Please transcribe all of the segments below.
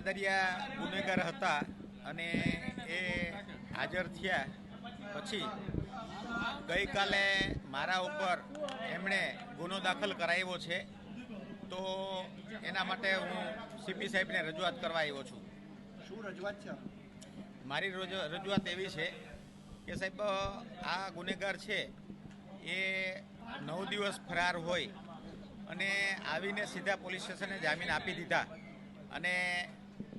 પાદરિયા ગુનેગાર હતા અને એ હાજર થયા પછી ગઈકાલે મારા ઉપર એમણે ગુનો દાખલ કરાવ્યો છે. તો એના માટે હું સીપી સાહેબને રજૂઆત કરવા આવ્યો છું. શું રજૂઆત છે મારી રજૂ- રજૂઆત એવી છે કે સાહેબ આ ગુનેગાર છે એ નવ દિવસ ફરાર હોય અને આવીને સીધા પોલીસ સ્ટેશને જામીન આપી દીધા અને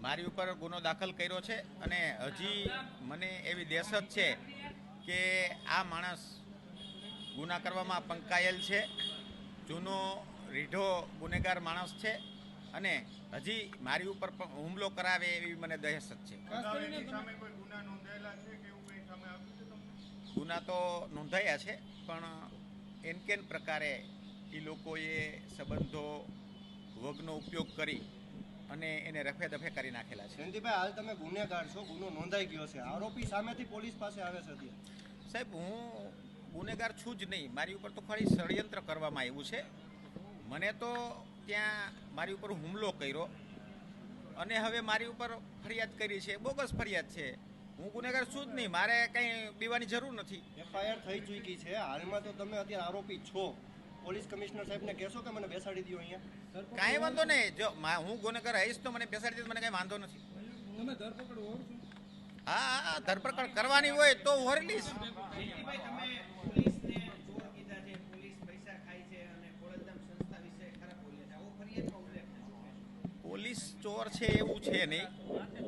મારી ઉપર ગુનો દાખલ કર્યો છે અને હજી મને એવી દહેશત છે કે આ માણસ ગુના કરવામાં પંકાયેલ છે. જૂનો રીઢો ગુનેગાર માણસ છે અને હજી મારી ઉપર પણ હુમલો કરાવે એવી મને દહેશત છે. ગુના તો નોંધાયા છે પણ એનકેન પ્રકારે એ લોકોએ સંબંધો વગનો ઉપયોગ કરી અને એને રફે દફે કરી નાખેલા છે. જયંતિભાઈ હાલ તમે ગુનેગાર છો ગુનો નોંધાઈ ગયો છે. આરોપી સામેથી પોલીસ પાસે આવે છે સાહેબ હું ગુનેગાર છું જ નહીં. મારી ઉપર તો ખાલી ષડયંત્ર કરવામાં આવ્યું છે. મને તો ત્યાં મારી ઉપર હુમલો કર્યો અને હવે મારી ઉપર ફરિયાદ કરી છે. બોગસ ફરિયાદ છે. હું ગુનેગાર છું જ નહીં. મારે કંઈ બીવાની જરૂર નથી. એફઆઈઆર થઈ ચૂકી છે. હાલમાં તો તમે અત્યારે આરોપી છો. પોલીસ કમિશનર સાહેબને કહેશો કે મને બેસાડી દો અહીંયા? કાંઈ વાંધો નહીં. જો હું ગુનેગાર હઈશ તો મને બેસાડી દે મને કાંઈ વાંધો નથી. તમે ધરપકડ હા હા, હા ધરપકડ કરવાની હોય તો હું હરી લઈશ. જયંતિભાઈ, તમે પોલીસને ચોર કીધા છે, પોલીસ પૈસા ખાય છે અને ખોડલધામ સંસ્થા વિશે ખરાબ બોલ્યા છે. આવો ફરિયાદમાં ઉલ્લેખ છે. પોલીસ ચોર છે એવું છે નહીં.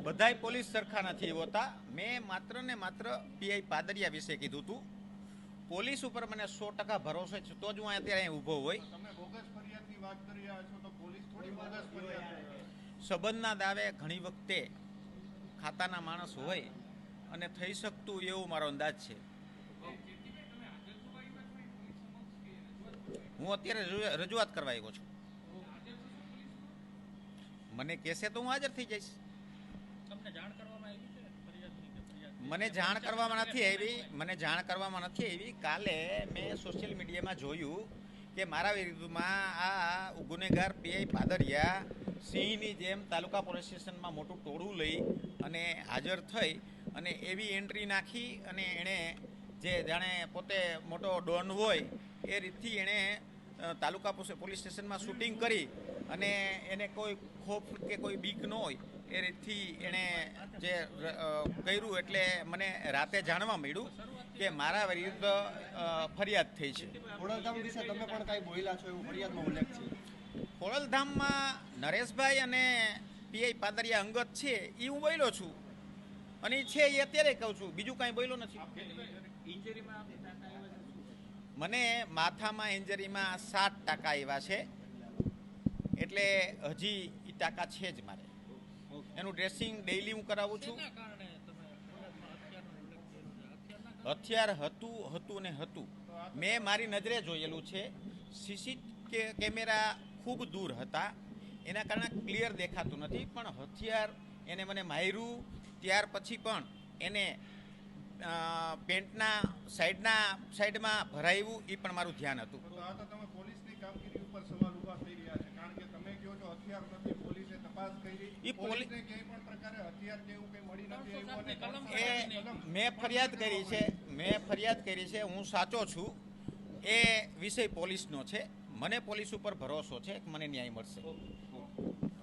બધાય પોલીસ સરખા નથી હોતા. મેં માત્ર ને માત્ર પીઆઈ પાદરિયા વિશે કીધું હતું. પોલીસ ઉપર મને સો ટકા ભરોસો છે તો જ હું અત્યારે અહીં ઊભો હોય. સંબંધના દાવે ઘણી વખતે ખાતાના માણસ હોય અને થઈ શકતું એવું મારો અંદાજ છે. હું અત્યારે રજૂઆત કરવા આવ્યો છું. મને કહેશે તો હું હાજર થઈ જઈશ. તમને જાણ કરવામાં આવી છે ફરિયાદની કે ફરિયાદ મને જાણ કરવામાં નથી આવી, મને જાણ કરવામાં નથી આવી. કાલે મેં સોશિયલ મીડિયામાં જોયું કે મારા વિરુદ્ધમાં આ ગુનેગાર પીઆઈ પાદરિયા સિંહની જેમ તાલુકા પોલીસ સ્ટેશનમાં મોટું ટોળું લઈ અને હાજર થઈ અને એવી એન્ટ્રી નાખી અને એણે જે જાણે પોતે મોટો ડોન હોય એ રીતથી એણે તાલુકા પોલીસ સ્ટેશનમાં શૂટિંગ કરી અને એને કોઈ ખોફ કે કોઈ બીક ન હોય એ રીતથી એણે જે કર્યું એટલે મને રાતે જાણવા મળ્યું કે મારા વિરુદ્ધ ફરિયાદ થઈ છે. ખોડલધામ વિશે તમે પણ કાંઈ બોલ્યા છો એવું ફરિયાદમાં ઉલ્લેખ છે? ખોડલધામમાં નરેશભાઈ અને પીઆઈ પાદરિયા અંગત છે એ હું બોલ્યો છું. અને છે એ અત્યારે કહું છું. બીજું કાંઈ બોલ્યો નથી ઇન્જરીમાં આપની ટાંકા આવ્યા છે મને માથામાં ઇન્જરીમાં સાત ટકા એવા છે. એટલે હજી એ ટાકા છે જ મારે. એનું ડ્રેસિંગ ડેઈલી હું કરાવું છું. હથિયાર હતું હતું ને હતું. મેં મારી નજરે જોયેલું છે. સીસી કે કેમેરા ખૂબ દૂર હતા. એના કારણે ક્લિયર દેખાતું નથી પણ હથિયાર એને મને માર્યું. ત્યાર પછી પણ એને પેન્ટના સાઈડના સાઈડમાં ભરાયું એ પણ મારું ધ્યાન હતું. તો તો તમે પોલીસની કામગીરી ઉપર સવાલ ઊભા થઈ રહ્યા છે કારણ કે તમે કહો છો હથિયાર નથી પોલીસે તપાસ કરી. એ પોલીસને ક્યાંય પણ પ્રકારે હથિયાર કે એવું કંઈ મળી નથી એવું એ મેં ફરિયાદ કરી છે મેં ફરિયાદ કરી છે હું સાચો છું. એ વિષય પોલીસનો છે મને પોલીસ ઉપર ભરોસો છે મને ન્યાય મળશે.